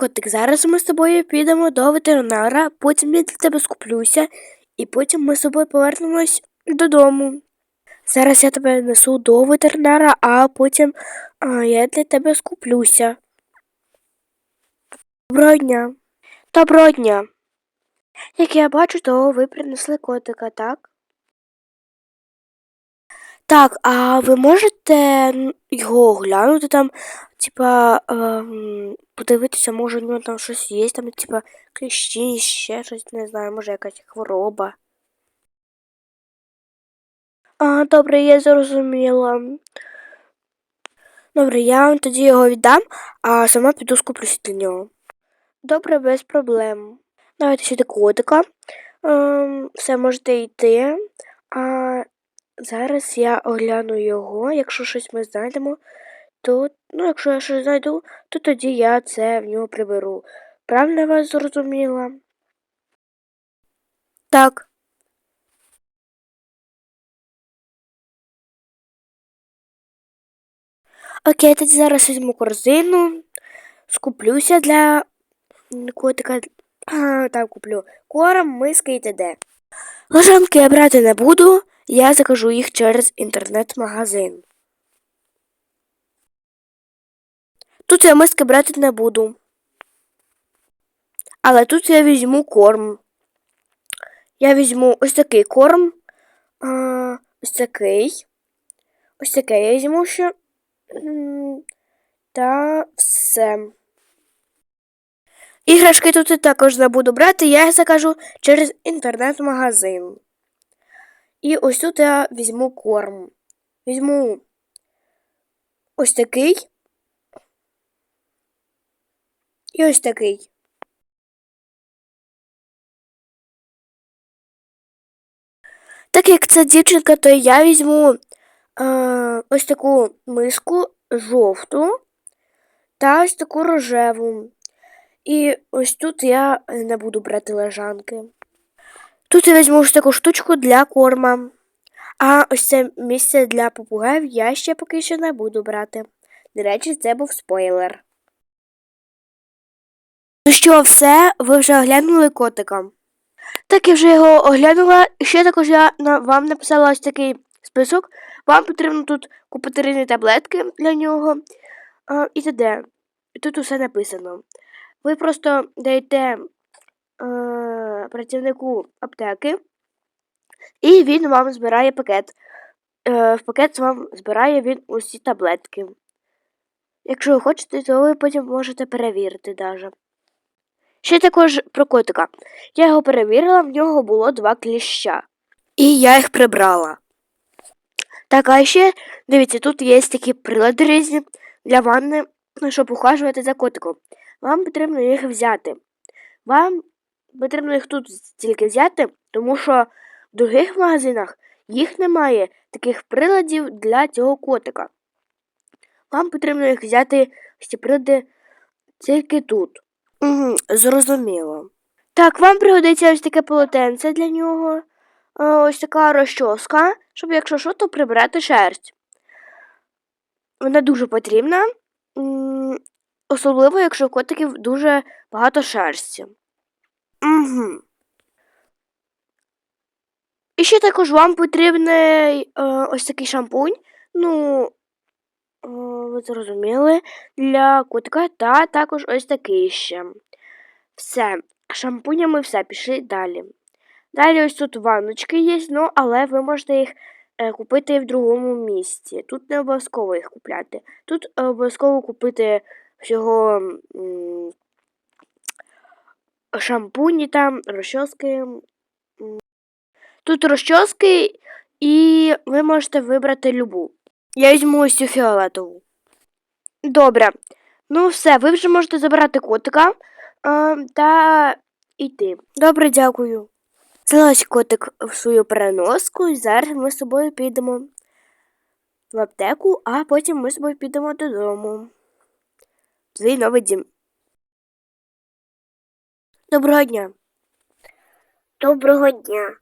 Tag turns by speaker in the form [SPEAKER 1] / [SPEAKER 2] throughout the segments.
[SPEAKER 1] котик, зараз ми з тобою підемо до ветеринара, потім я для тебе скуплюся, і потім ми з тобою повернемось додому. Зараз я тебе несу до ветеринара, а потім а, я для тебе скуплюся. Доброго дня. Доброго дня. Як я бачу, то ви принесли котика, так? Так, а ви можете його оглянути там, типа, ем, подивитися, може у нього там щось є, там, типа, кліщі, ще щось, не знаю, може якась хвороба. А, добре, я зрозуміла. Добре, я вам тоді його віддам, а сама піду скуплюся для нього. Добре, без проблем. Давайте сюди котика. Ем, все можете йти. А зараз я огляну його. Якщо щось ми знайдемо, то ну, якщо я щось знайду, то тоді я це в нього приберу. Правильно я вас зрозуміла? Так. Окей, тоді зараз візьму корзину, скуплюся для котика. А, так, куплю корм, миски і т.д. Лежанки я брати не буду, я закажу їх через інтернет-магазин. Тут я миски брати не буду. Але тут я візьму корм. Я візьму ось такий корм, а, ось такий, ось такий я візьму ще. Та все. Іграшки тут і також не буду брати, я їх закажу через інтернет-магазин. І ось тут я візьму корм. Візьму ось такий. І ось такий. Так як це дівчинка, то я візьму е, ось таку миску жовту та ось таку рожеву. І ось тут я не буду брати лежанки. Тут я візьму ось таку штучку для корма. А ось це місце для попугаїв я ще поки що не буду брати. До речі, це був спойлер. Ну що, все, ви вже оглянули котика? Так, я вже його оглянула. Ще також я вам написала ось такий список. Вам потрібно тут купити різні таблетки для нього а, і т.д. Тут усе написано. Ви просто даєте е, працівнику аптеки, і він вам збирає пакет. Е, в пакет вам збирає він усі таблетки. Якщо ви хочете, то ви потім можете перевірити даже. Ще також про котика. Я його перевірила, в нього було два кліща. І я їх прибрала. Так, а ще, дивіться, тут є такі прилади різні для ванни, щоб ухажувати за котиком. Вам потрібно їх взяти. Вам потрібно їх тут тільки взяти, тому що в других магазинах їх немає таких приладів для цього котика. Вам потрібно їх взяти ці прилади тільки тут. Угу, зрозуміло. Так, вам пригодиться ось таке полотенце для нього, ось така розчоска, щоб, якщо що, то прибирати шерсть. Вона дуже потрібна, особливо, якщо у котиків дуже багато шерсті. Угу. І ще також вам потрібний е, ось такий шампунь. Ну, ви зрозуміли, для котика та також ось такий ще. Все, шампунями все, пішли далі. Далі ось тут ванночки є, ну, але ви можете їх е, купити в другому місці. Тут не обов'язково їх купляти. Тут е, обов'язково купити всього шампуні там, розчоски. Тут розчоски, і ви можете вибрати любу. Я візьму ось цю фіолетову. Добре. Ну, все, ви вже можете забирати котика а, та йти. Добре, дякую. Залазь котик в свою переноску, і зараз ми з собою підемо в аптеку, а потім ми з собою підемо додому. Твій новий дім. Доброго дня. Доброго дня.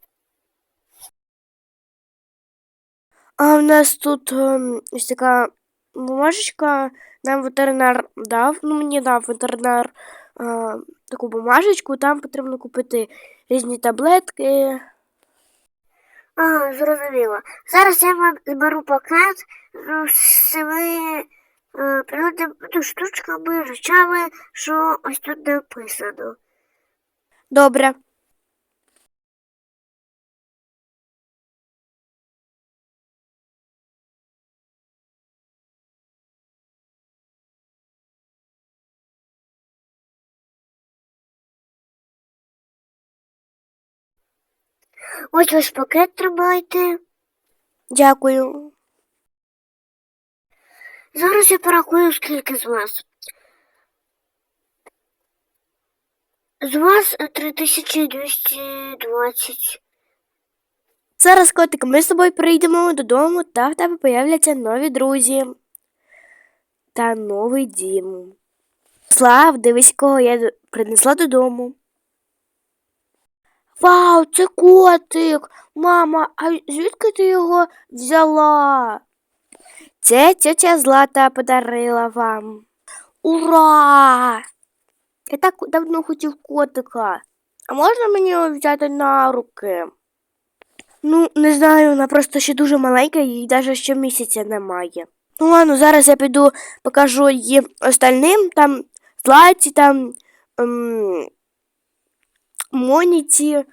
[SPEAKER 1] А в нас тут ем, ось така бумажечка, нам ветеринар дав, ну мені дав ветеринар а, таку бумажечку, там потрібно купити різні таблетки.
[SPEAKER 2] А, зрозуміло. Зараз я вам зберу пакет з цими е, ну, штучками, речами, що ось тут написано.
[SPEAKER 1] Добре.
[SPEAKER 2] Ось ваш пакет тримайте.
[SPEAKER 1] Дякую.
[SPEAKER 2] Зараз я порахую, скільки з вас. З вас е, 3220.
[SPEAKER 1] Зараз, котик, ми з тобою прийдемо додому, та в тебе появляться нові друзі. Та новий дім. Слав, дивись, кого я принесла додому. Вау, це котик! Мама, а звідки ти його взяла? Це тетя Злата подарила вам. Ура! Я так давно хотів котика. А можна мені його взяти на руки? Ну, не знаю, вона просто ще дуже маленька, їй навіть ще місяця немає. Ну ладно, зараз я піду покажу її остальним, там Златі, там ем, Моніці,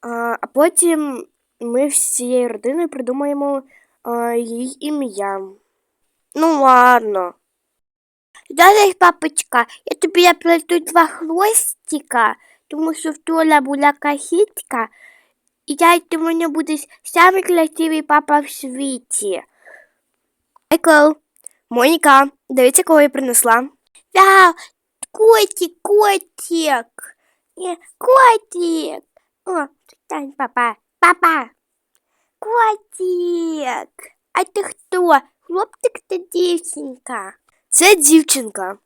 [SPEAKER 1] а, а потім ми всією родиною придумаємо а, їй ім'я. Ну ладно. Зараз, папочка, я тобі наплету два хвостика, тому що в Толя була кахітка, і я ти мене будеш самий красивий папа в світі. Майкл, Моніка, дивіться, кого я принесла. Вау, котик, котик. Е, Котик. О, стань, папа. Папа. Котик. А ти хто? Хлопчик та дівчинка? Це дівчинка.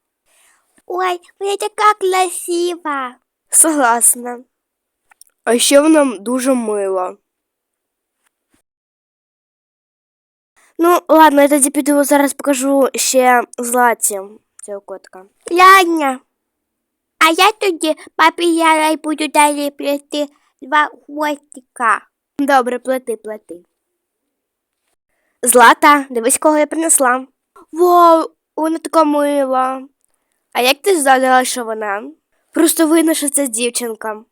[SPEAKER 1] Ой, вона така красива. Согласна. А ще вона дуже мила. Ну, ладно, я тоді піду зараз покажу ще Златі цього котика. Ладно. А я тоді папі Ярай буду далі плести два хвостика. Добре, плети, плети. Злата, дивись, кого я принесла. Вау, вона така мила. А як ти здогадала, що вона? Просто видно, що це дівчинка.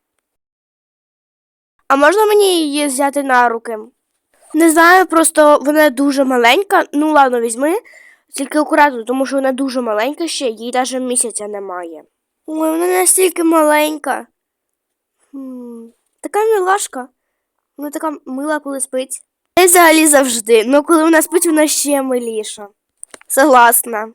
[SPEAKER 1] А можна мені її взяти на руки? Не знаю, просто вона дуже маленька. Ну ладно, візьми, тільки акуратно, тому що вона дуже маленька ще, їй навіть місяця немає. Ой, вона настільки маленька. Така милашка. Вона така мила, коли спить. Я взагалі завжди, але коли вона спить, вона ще миліша. Согласна.